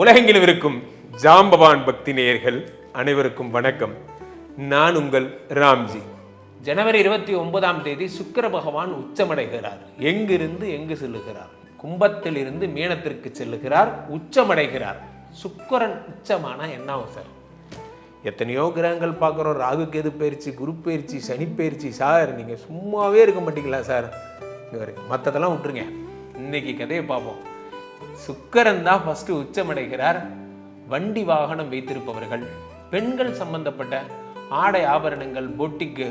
உலகெங்கிலும் இருக்கும் ஜாம்பவான் பக்தி நேயர்கள் அனைவருக்கும் வணக்கம். நான் உங்கள் ராம்ஜி. ஜனவரி இருபத்தி ஒன்பதாம் தேதி சுக்கிர பகவான் உச்சமடைகிறார். எங்கிருந்து எங்கு செல்லுகிறார்? கும்பத்தில் இருந்து மீனத்திற்கு செல்லுகிறார் உச்சமடைகிறார். சுக்கிரன் உச்சமானா என்ன ஆகும் சார் எத்தனையோ கிரகங்கள் பார்க்குறோம். ராகு கேது பயிற்சி குரு பயிற்சி சனி பயிற்சி. சார் நீங்கள் சும்மாவே இருக்க மாட்டீங்களா சார்? இங்க மற்றதெல்லாம் விட்டுருங்க. இன்னைக்கு கதையை பார்ப்போம். சுக்கரன் தான் ஃபஸ்ட்டு உச்சமடைகிறார். வண்டி வாகனம் வைத்திருப்பவர்கள் பெண்கள் சம்பந்தப்பட்ட ஆடை ஆபரணங்கள் பொட்டிக்கு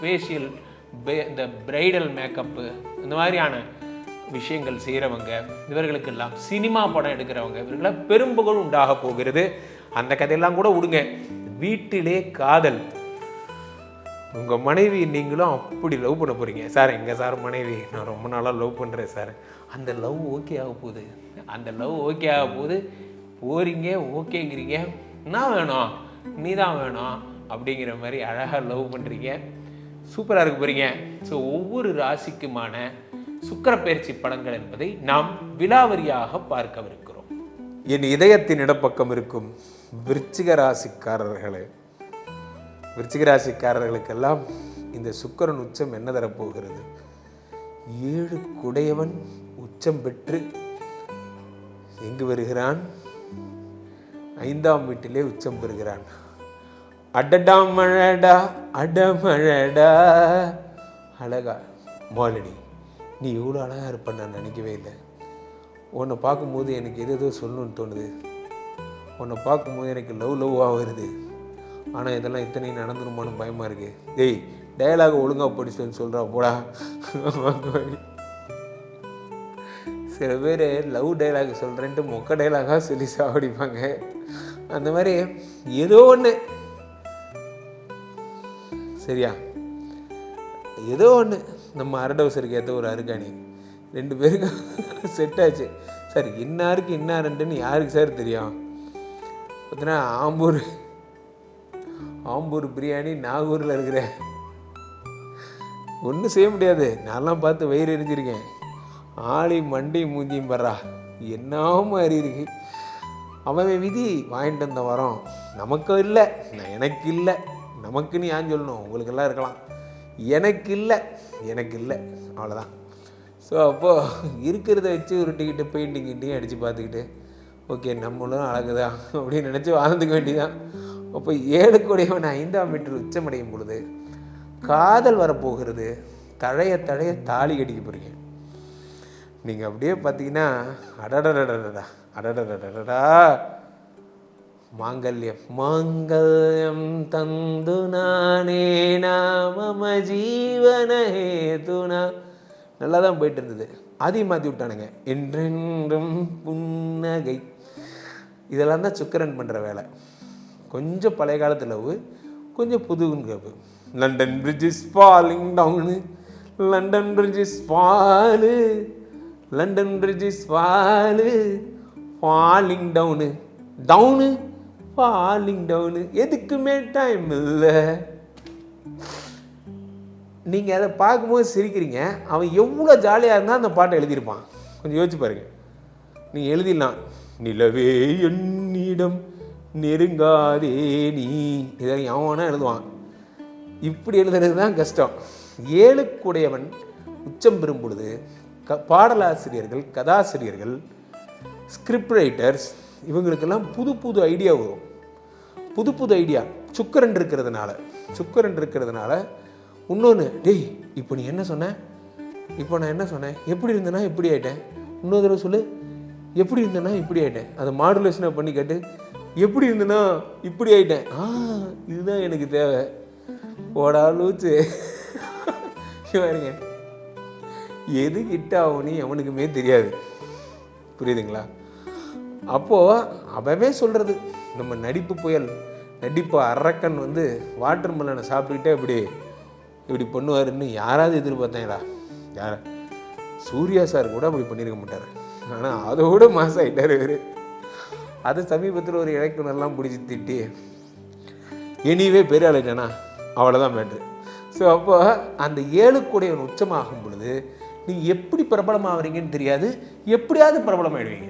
ஃபேஷியல் இந்த பிரைடல் மேக்கப்பு இந்த மாதிரியான விஷயங்கள் செய்கிறவங்க இவர்களுக்கெல்லாம் சினிமா படம் எடுக்கிறவங்க இவர்களை பெரும்புகழ் உண்டாக போகிறது. அந்த கதையெல்லாம் கூட விடுங்க. வீட்டிலே காதல் உங்கள் மனைவி நீங்களும் அப்படி லவ் பண்ண போகிறீங்க சார் எங்கள் சார் மனைவி நான் ரொம்ப நாளாக லவ் பண்ணுறேன் சார். அந்த லவ் ஓகே ஆக போகுது. அந்த லவ் ஓகே ஆக போகுது. போகிறீங்க ஓகேங்கிறீங்க என்ன வேணும். நீ தான் வேணும். அப்படிங்கிற மாதிரி அழகாக லவ் பண்ணுறீங்க சூப்பராக இருக்க போகிறீங்க ஸோ ஒவ்வொரு ராசிக்குமான சுக்கரப்பயிற்சி பயிற்சி படங்கள் என்பதை நாம் விலாவரியாக பார்க்கவிருக்கிறோம். என் இதயத்தின் இடப்பக்கம் இருக்கும் விருச்சிக ராசிக்காரர்களே விருச்சிகராசிக்காரர்களுக்கெல்லாம் இந்த சுக்கரன் உச்சம் என்ன தரப்போகிறது? ஏழு குடையவன் உச்சம் பெற்று எங்கு வருகிறான்? ஐந்தாம் வீட்டிலே உச்சம் பெறுகிறான். அடடா மழடா அடமழடா அழகா. மாலினி நீ இவ்வளோ அழகாக இருப்ப நான் நினைக்கவே இல்லை. உன்னை பார்க்கும்போது எனக்கு எது எதோ சொல்லணும்னு தோணுது. உன்னை பார்க்கும்போது எனக்கு லவ் லவ்வாக வருது. ஆனால் இதெல்லாம் இத்தனையும் நடந்துருமான்னு பயமாக இருக்கு. டேய் டயலாக் ஒழுங்காக படிச்சுன்னு சொல்கிறா போடா. சில பேர் லவ் டைலாக் சொல்கிறேன்ட்டு மொக்க டைலாகாக சொல்லி சாவடிப்பாங்க. அந்த மாதிரி ஏதோ ஒன்று சரியா? ஏதோ ஒன்று நம்ம அரடவுசருக்கு ஏற்ற ஒரு அருகாணி. ரெண்டு பேருக்கும் செட் ஆச்சு. சார் இன்னாருக்கு இன்னாருன்ட்டுன்னு யாருக்கு சார் தெரியும்? பார்த்தீங்கன்னா ஆம்பூர் ஆம்பூர் பிரியாணி நாகூரில் இருக்கிற. ஒன்றும் செய்ய முடியாது. நான்லாம் பார்த்து வயிறு எரிஞ்சிருக்கேன். ஆளி மண்டி மூஞ்சியும் பர்றா என்ன அறியிருக்கு அவன் விதி வாங்கிட்டு வந்த வரோம் நமக்கு இல்லை. நான் எனக்கு இல்லை. நமக்குன்னு ஏன் சொல்லணும்? உங்களுக்கெல்லாம் இருக்கலாம். எனக்கு இல்லை. எனக்கு இல்லை. அவ்வளோதான் ஸோ அப்போது இருக்கிறத வச்சு உருட்டிக்கிட்டு பெயிண்டிங் கிண்டிங் அடித்து பார்த்துக்கிட்டு ஓகே நம்மளும் அழகுதான் அப்படின்னு நினச்சி வாழ்ந்துக்க வேண்டியதான் அப்போ ஏழு கூடியவன் ஐந்தாம் மீட்டர் உச்சமடையும் பொழுது காதல் வரப்போகிறது. தழைய தழைய தாலி கடிக்க போகிறீங்க நீங்கள் அப்படியே பார்த்தீங்கன்னா அடடடடடா அடடடடடா மாங்கல்யம் மாங்கல்யம் தந்து நானே நாம ஜீவன ஹேதுனா. நல்லா தான் போயிட்டு இருந்தது அதையும் மாற்றி விட்டானுங்க. என்றென்றும் புன்னகை. இதெல்லாம் தான் சுக்கரன் பண்ணுற வேலை. கொஞ்சம் பழைய காலத்து லவ் கொஞ்சம் புது love London bridge is falling down London bridge is fall London bridge is fall falling down down falling down எதுக்குமே டைம் இல்லை? நீங்கள் அதை பார்க்கும்போது சிரிக்கிறீங்க. அவன் எவ்வளோ ஜாலியாக இருந்தால் அந்த பாட்டை எழுதியிருப்பான். கொஞ்சம் யோசிச்சு பாருங்க. நீங்கள் எழுதிடலாம். நிலவே என்னிடம் நெருங்காதே நீ. இதை எவனா எழுதுவான். இப்படி எழுதுறது தான் கஷ்டம். ஏழுக்குடையவன் உச்சம் பெறும் பொழுது க பாடலாசிரியர்கள் கதாசிரியர்கள் ஸ்கிரிப்ட் ரைட்டர்ஸ் இவங்களுக்கெல்லாம் புது புது ஐடியா வரும். புது புது ஐடியா சுக்கரன் இருக்கிறதுனால. சுக்கரன் இருக்கிறதுனால இன்னொன்று டேய் இப்போ நீ என்ன சொன்ன? இப்போ நான் என்ன சொன்னேன்? எப்படி இருந்தேன்னா இப்படி ஆகிட்டேன் இன்னொரு தடவை சொல்லு. எப்படி இருந்தேன்னா இப்படி ஆயிட்டேன். அதை மாடுலேஷனை பண்ணி கேட்டு எப்படி இருந்தேனா இப்படி ஆயிட்டேன். ஆ இதுதான் எனக்கு தேவை. ஓடா லூச்சு பாருங்க. எது கிட்ட ஆகும்னு அவனுக்குமே தெரியாது. புரியுதுங்களா? அப்போது அவவே சொல்கிறது நம்ம நடிப்பு புயல் நடிப்பு அரக்கன் வந்து வாட்டர் மெலனை சாப்பிட்டுக்கிட்டே இப்படி இப்படி பண்ணுவாருன்னு யாராவது எதிர்பார்த்தாங்களா? யார்? சூர்யா சார் கூட அப்படி பண்ணியிருக்க மாட்டார். ஆனால் அதோட மாசம் ஆகிட்டார் இவர். அது சமீபத்தில் ஒரு இலக்கணம்லாம் பிடிச்சி திட்டி எனிவே பெரிய ஆளுட்டானா அவ்வளோதான் மேட்ரு ஸோ அப்போ அந்த ஏழுக்குடையவன் உச்சமாகும் பொழுது நீங்கள் எப்படி பிரபலமாகறீங்கன்னு தெரியாது எப்படியாவது பிரபலமாயிடுவீங்க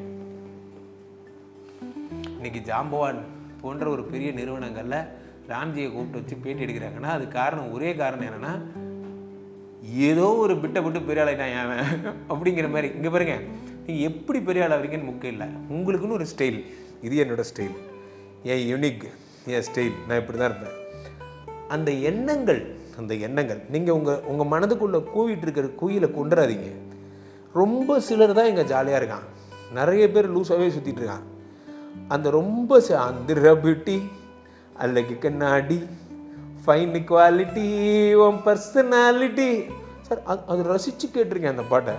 இன்னைக்கு ஜாம்பவான் போன்ற ஒரு பெரிய நிறுவனங்களில் ராம்ஜியை கூப்பிட்டு வச்சு பேட்டி எடுக்கிறாங்கன்னா அது காரணம் ஒரே காரணம் என்னன்னா ஏதோ ஒரு பிட்டை விட்டு பெரிய ஆளாயிட்டான் அப்படிங்கிற மாதிரி. இங்கே பாருங்கள் நீங்கள் எப்படி பெரிய ஆள் ஆகிறீங்கன்னு முக்கியம் இல்லை. உங்களுக்குன்னு ஒரு ஸ்டைல் இது என்னோட ஸ்டைல் என் யூனிக் என் ஸ்டைல் நான் இப்படி தான் இருப்பேன். அந்த எண்ணங்கள் அந்த எண்ணங்கள் நீங்கள் உங்கள் உங்கள் மனதுக்குள்ளே கூவிட்டு இருக்கிற குயிலை கொண்டுறாதீங்க ரொம்ப சிலர் தான் இங்கே ஜாலியாக இருக்கான் நிறைய பேர் லூஸாகவே சுற்றிட்டு இருக்கான் அந்த ரொம்ப ச- அந்த பியூட்டி அல்லக்கு கண்ணாடி ஃபைன் குவாலிட்டி உன் பர்சனாலிட்டி சார் அது அது ரசித்து கேட்டிருக்கேன் அந்த பாட்டை.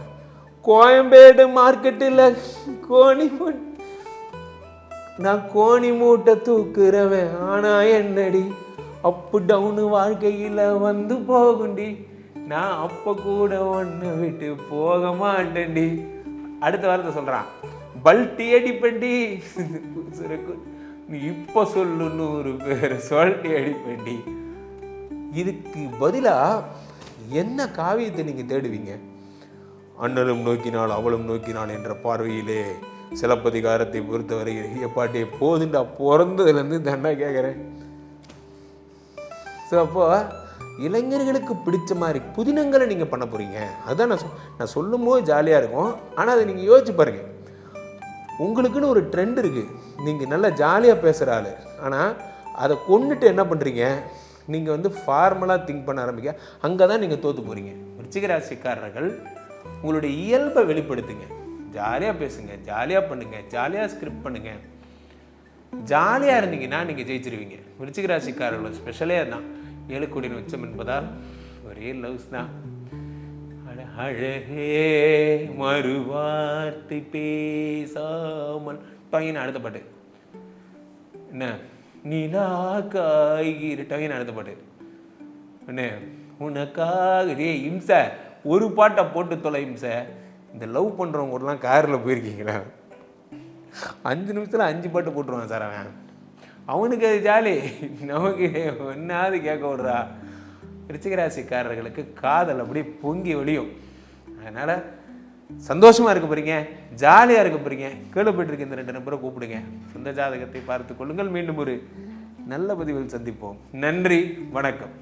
கோயம்பேடு மார்க்கெட்டில் கோணி நான் கோணி மூட்டை தூக்குறவன். ஆனா என்னடி? அப்பு டவுனு வாழ்க்கையில் வந்து போகுண்டி நான் அப்ப கூட ஒன்று விட்டு போக மாட்டேன்டி. அடுத்த வாரத்தை சொல்கிறான் பல்ட்டி அடிப்பண்டி சுருக்கு, நீ இப்போ சொல்லு நூறு பேர் சொல்லிட்டு அடிப்பண்டி இதுக்கு பதிலாக என்ன காவியத்தை நீங்கள் தேடுவீங்க? அண்ணலும் நோக்கினாள் அவளும் நோக்கினாள் என்ற பார்வையிலே சிலப்பதிகாரத்தை பொறுத்தவரை எப்பாட்டி போதுண்டா பிறந்ததுலேருந்து தண்டா கேட்குறேன். ஸோ அப்போ இளைஞர்களுக்கு பிடிச்ச மாதிரி புதினங்களை நீங்கள் பண்ண போகிறீங்க அதுதான் நான் சொ நான் சொல்லும் போது ஜாலியாக இருக்கும். ஆனால் அதை நீங்கள் யோசிச்சு பாருங்கள் உங்களுக்குன்னு ஒரு ட்ரெண்ட் இருக்குது நீங்கள் நல்லா ஜாலியாக பேசுகிற ஆள். ஆனால் அதை கொண்டுட்டு என்ன பண்ணுறீங்க நீங்கள் வந்து ஃபார்மலாக திங்க் பண்ண ஆரம்பிக்க. அங்கே தான் நீங்கள் தோற்று போகிறீங்க விருச்சிக ராசிக்காரர்கள் உங்களுடைய இயல்பை வெளிப்படுத்துங்க. ஜாலியாக பேசுங்க ஜாலியாக பண்ணுங்க ஜாலியாக ஸ்கிரிப்ட் பண்ணுங்க. ஜாலியாக இருந்தீங்கன்னா நீங்கள் ஜெயிச்சிருவீங்க. விருச்சிக ராசிக்காரர்களோட ஸ்பெஷலே தான் ஏழு கோடியின் உச்சம் என்பதால் ஒரே லவ்ஸ் தான். அழகே மறுவார்த்தை பேசாமல். டொயின் அடுத்த பாட்டு. என்ன? நிலா காய்கிற டொயின் அடுத்த பாட்டு. என்ன? உனக்காக இம்சை. ஒரு பாட்டை போட்டு தொலையும் சார் இந்த லவ் பண்ணுறவங்க கூடலாம் காரில் போயிருக்கீங்களா? அஞ்சு நிமிஷத்தில் அஞ்சு பாட்டு போட்டுருவான் சார் அவன். அவனுக்கு அது ஜாலி. நமக்கு ஒன்றாவது கேட்க விடுறா. ரிச்சிகராசிக்காரர்களுக்கு காதல் அப்படியே பொங்கி ஒளியும். அதனால் சந்தோஷமாக இருக்க போகிறீங்க ஜாலியாக இருக்க கீழே கேள்விப்பட்டிருக்க இந்த ரெண்டு நம்பரை கூப்பிடுங்க. சொந்த ஜாதகத்தை பார்த்து கொள்ளுங்கள். மீண்டும் ஒரு நல்ல பதிவில் சந்திப்போம். நன்றி வணக்கம்.